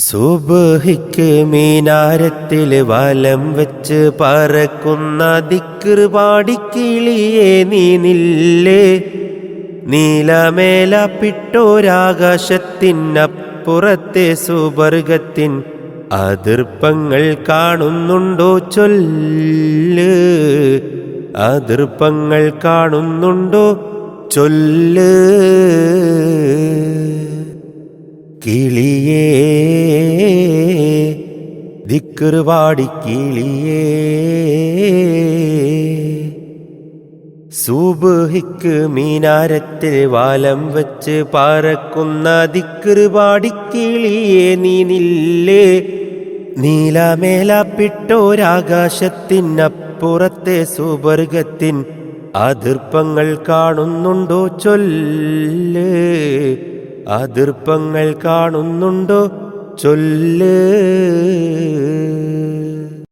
സുബഹിക്ക് മീനാരത്തിൽ വലം വെച്ച് പറക്കുന്ന ദിക്കൃ പാടിക്കിളിയെ നീ നില്ലേ. നീലമേല പിട്ടോരാകാശത്തിനപ്പുറത്തെ സുവർഗത്തിൻ അതിർപ്പങ്ങൾ കാണുന്നുണ്ടോ ചൊല്ല്. അതിർപ്പങ്ങൾ കാണുന്നുണ്ടോ ചൊല്ല്. കിളിയേ ദിക്കുറുപാടി കിളിയേ. സൂബുഹിക്ക് മീനാരത്തിൽ വാലം വെച്ച് പറക്കുന്ന ദിക്കുറുപാടി കിളിയേ നീ നില്ലേ. നീലമേലപ്പിട്ടോരാകാശത്തിനപ്പുറത്തെ സുവർഗത്തിൻ അതിർപ്പങ്ങൾ കാണുന്നുണ്ടോ ചൊല്ല്. അതിർപ്പങ്ങൾ കാണുന്നുണ്ടോ? ചൊല്ല്.